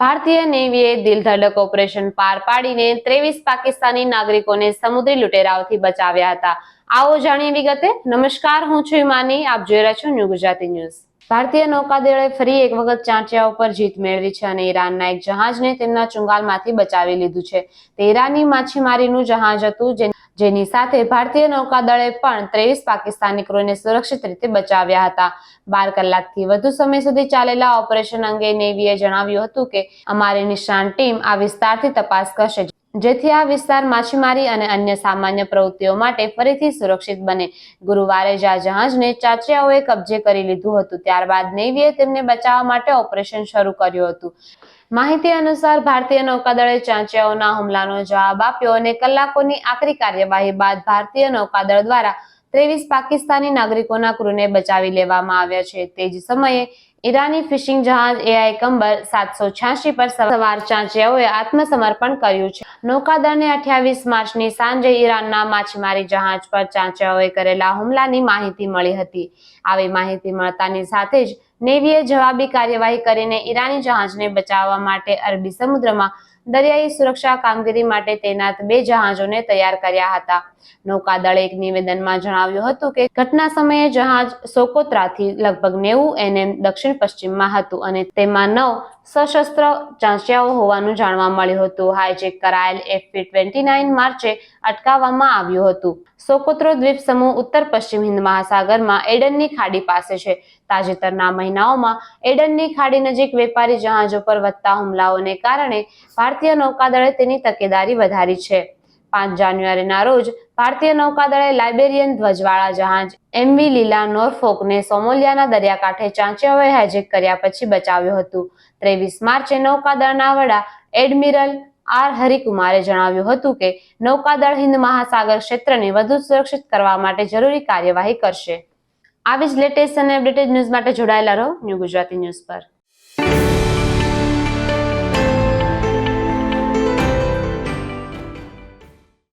ભારતીય નેવીએ દિલધડક ઓપરેશન પાર પાડીને ત્રેવીસ પાકિસ્તાની નાગરિકોને સમુદ્રી લુટેરાઓથી બચાવ્યા હતા. આવો જાણીએ વિગતે. નમસ્કાર, હું છું હિમાની. આપ જોઈ રહ્યા છો ન્યૂ ગુજરાતી ન્યૂઝ. ભારતીય નૌકાદળે ફરી એક વખત ચાંચિયા ઉપર જીત મેળવી છે અને ઈરાનના એક જહાજને તેમના ચુંગાલમાંથી બચાવી લીધું છે. તે ઈરાની માછીમારીનું જહાજ હતું જે- જેની સાથે ભારતીય નૌકાદળે પણ ત્રેવીસ પાકિસ્તાની ક્રૂને સુરક્ષિત રીતે બચાવ્યા હતા. બાર કલાકથી વધુ સમય સુધી ચાલેલા ઓપરેશન અંગે નેવીએ જણાવ્યું હતું કે, અમારી નિષ્ણાંત ટીમ આ વિસ્તારથી તપાસ કરશે. જેથી આ વિસ્તાર માછીમારી અને અન્ય સામાન્ય પ્રવૃત્તિઓ માટે ફરીથી સુરક્ષિત બને. ગુરુવારે જ જહાજને ચાચિયાઓએ કબજે કરી લીધું હતું. ત્યારબાદ નેવીએ તેમને બચાવવા માટે ઓપરેશન શરૂ કર્યું હતું. માહિતી અનુસાર ભારતીય નૌકાદળે ચાંચિયાઓના હુમલાનો જવાબ આપ્યો અને કલાકોની આકરી કાર્યવાહી બાદ ભારતીય નૌકાદળ દ્વારા ત્રેવીસ પાકિસ્તાની નાગરિકોના ક્રૂને બચાવી લેવામાં આવ્યા છે. તે જ સમયે ઈરાની ફિશિંગ જહાજ એઆઈ કંબર સાતસો છ્યાસી પર સવાર ચાંચિયાઓએ આત્મસમર્પણ કર્યું છે. નૌકાદળને અઠ્યાવીસ માર્ચની સાંજે ઈરાનના માછીમારી જહાજ પર ચાંચિયાઓએ કરેલા હુમલાની માહિતી મળી હતી. આવી માહિતી મળતાની સાથે જ નેવીએ જવાબી કાર્યવાહી કરીને ઈરાની જહાજને બચાવવા માટે અરબી સમુદ્રમાં દરિયાઈ સુરક્ષા કામગીરી માટે તૈનાત બે જહાજોને તૈયાર કર્યા હતા. નૌકાદળે એક નિવેદનમાં જણાવ્યું હતું કે, ઘટના સમયે જહાજ સોકોત્રાથી લગભગ નેવું એનએમ દક્ષિણ પશ્ચિમમાં હતું અને તેમાં નવ સશસ્ત્ર ચાંચિયાઓ હોવાનું જાણવા મળ્યું હતું. હાઇજેક કરાયેલ એફપી ટ્વેન્ટી નાઇન માર્ચે અટકાવવામાં આવ્યું હતું. સોકોત્રો દ્વીપ સમૂહ ઉત્તર પશ્ચિમ હિન્દ મહાસાગરમાં એડનની ખાડી પાસે છે. તાજેતરના મહિનાઓમાં એડનની ખાડી નજીક વેપારી જહાજો પર વધતા હુમલાઓને કારણે ભારતીય નૌકાદળે તેની તકેદારી વધારી છે. પાંચ જાન્યુઆરીના રોજ ભારતીય નૌકાદળે લાઇબેરિયન ધ્વજવાળા જહાજ એમવી લીલા નોરફોકને સોમોલિયાના દરિયાકાંઠે ચાંચિયાઓએ હાઇજેક કર્યા પછી બચાવ્યું હતું. ત્રેવીસ માર્ચે નૌકાદળના વડા એડમિરલ આર હરિકુમારે જણાવ્યું હતું કે નૌકાદળ હિન્દ મહાસાગર ક્ષેત્રને વધુ સુરક્ષિત કરવા માટે જરૂરી કાર્યવાહી કરશે. આવી જ લેટેસ્ટ અને અપડેટેડ ન્યૂઝ માટે જોડાયેલા રહો ન્યૂ ગુજરાતી ન્યૂઝ પર.